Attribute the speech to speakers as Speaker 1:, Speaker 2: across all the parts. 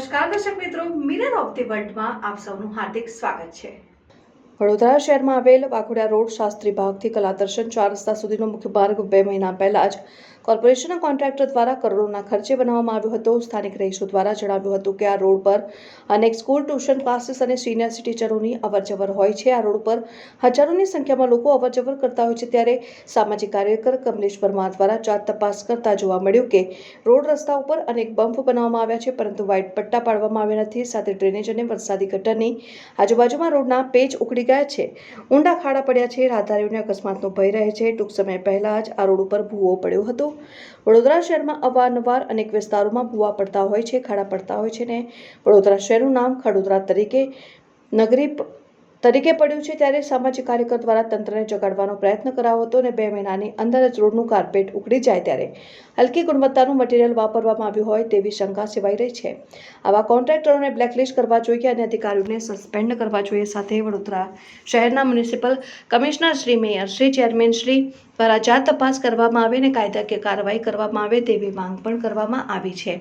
Speaker 1: નમસ્કાર, દર્શક મિત્રો. મિરર ઓફ ધી વર્લ્ડમાં આપ સૌનું હાર્દિક સ્વાગત છે. વડોદરા શહેરમાં આવેલ વાઘોડિયા રોડ શાસ્ત્રી ભાગથી કલા દર્શન ચાર રસ્તા સુધીનો મુખ્ય માર્ગ બે મહિના પહેલા જ કોર્પોરેશનના કોન્ટ્રાક્ટર દ્વારા કરોડોના ખર્ચે બનાવવામાં આવ્યો હતો. સ્થાનિક રહીશો દ્વારા જણાવ્યું હતું કે આ રોડ પર અનેક સ્કૂલ, ટ્યુશન ક્લાસીસ અને સિનિયર સિટીઝનોની અવરજવર હોય છે. આ રોડ પર હજારોની સંખ્યામાં લોકો અવરજવર કરતા હોય છે. ત્યારે સામાજિક કાર્યકર કમલેશ પરમાર દ્વારા જાત તપાસ કરતા જોવા મળ્યું કે રોડ રસ્તા ઉપર અનેક બમ્પ બનાવવામાં આવ્યા છે, પરંતુ વ્હાઇટ પટ્ટા પાડવામાં આવ્યા નથી. સાથે ડ્રેનેજ અને વરસાદી ગટરની આજુબાજુમાં રોડના પેચ ઉકળી ગયા છે. ઊંડા ખાડા પડ્યા છે. રાહદારીઓને અકસ્માતનો ભય રહે છે. ટૂંક સમય પહેલા જ આ રોડ ઉપર ભૂવો પડ્યો હતો. વડોદરા શહેરમાં અવારનવાર અનેક વિસ્તારોમાં ભૂવા પડતા હોય છે, ખાડા પડતા હોય છે ને વડોદરા શહેરનું નામ ખડોદરા તરીકે નગરી તરીકે પડ્યું છે ત્યારે સામાજિક કાર્યકર દ્વારા તંત્રને જગાડવાનો પ્રયત્ન કરાયો હતો અને બે મહિનાની અંદર જ રોડનું કાર્પેટ ઉખડી જાય ત્યારે હલકી ગુણવત્તાનું મટીરીયલ વાપરવામાં આવ્યું હોય તેવી શંકા સેવાઈ રહી છે. આવા કોન્ટ્રાક્ટરોને બ્લેકલિસ્ટ કરવા જોઈએ અને અધિકારીઓને સસ્પેન્ડ કરવા જોઈએ. સાથે વડોદરા શહેરના municipal commissioner Shri mayor Shri chairman Shri દ્વારા જાત તપાસ કરવામાં આવે અને કાયદાકીય કાર્યવાહી કરવામાં આવે તેવી માંગ પણ કરવામાં આવી છે.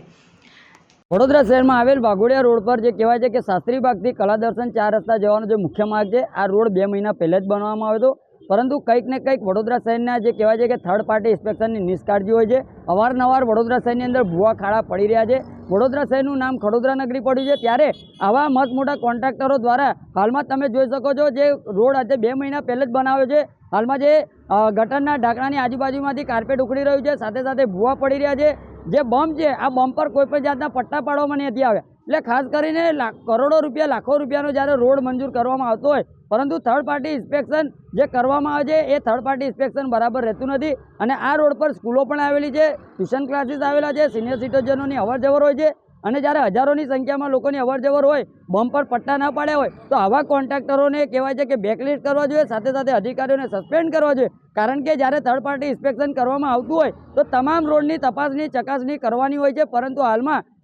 Speaker 2: વડોદરા શહેરમાં આવેલ વાઘોડિયા રોડ પર જે કહેવાય છે કે શાસ્ત્રી બાગથી કલાદર્શન ચાર રસ્તા જવાનો જે મુખ્ય માર્ગ છે, આ રોડ બે મહિના પહેલાં જ બનાવવામાં આવ્યો હતો. પરંતુ કંઈક ને કંઈક વડોદરા શહેરના જે કહેવાય છે કે થર્ડ પાર્ટી ઇન્સ્પેક્શનની નિષ્કાળજી હોય છે. અવારનવાર વડોદરા શહેરની અંદર ભૂવા ખાડા પડી રહ્યા છે. વડોદરા શહેરનું નામ ખડોદરા નગરી પડ્યું છે. ત્યારે આવા મતમોટા મોટા કોન્ટ્રાક્ટરો દ્વારા હાલમાં તમે જોઈ શકો છો જે રોડ આજે બે મહિના પહેલાં જ બનાવ્યો છે. હાલમાં જે ગટરના ઢાંકણાની આજુબાજુમાંથી કાર્પેટ ઉખડી રહ્યું છે. સાથે સાથે ભૂવા પડી રહ્યા છે. જે બમ્પ છે, આ બમ્પ પર કોઈ પણ જાતના પટ્ટા પાડવામાં નથી આવ્યા. એટલે ખાસ કરીને કરોડો રૂપિયા, લાખો રૂપિયાનો જ્યારે રોડ મંજૂર કરવામાં આવતો હોય, પરંતુ થર્ડ પાર્ટી ઇન્સ્પેક્શન જે કરવામાં આવે છે, એ થર્ડ પાર્ટી ઇન્સ્પેક્શન બરાબર રહેતું નથી. અને આ રોડ પર સ્કૂલો પણ આવેલી છે, ટ્યુશન ક્લાસીસ આવેલા છે સિનિયર સિટીઝનોની અવર જવર હોય છે. અને જ્યારે હજારોની સંખ્યામાં લોકોની અવર જવર હોય, બમ પર પટ્ટા ના પાડ્યા હોય, તો આવા કોન્ટ્રાક્ટરોને કહેવાય છે કે બેકલિસ્ટ કરવા જોઈએ, સાથે સાથે અધિકારીઓને સસ્પેન્ડ કરવા જોઈએ. કારણ કે જ્યારે થર્ડ પાર્ટી ઇન્સ્પેક્શન કરવામાં આવતું હોય, તો તમામ રોડની તપાસની, ચકાસણી કરવાની હોય છે, પરંતુ હાલમાં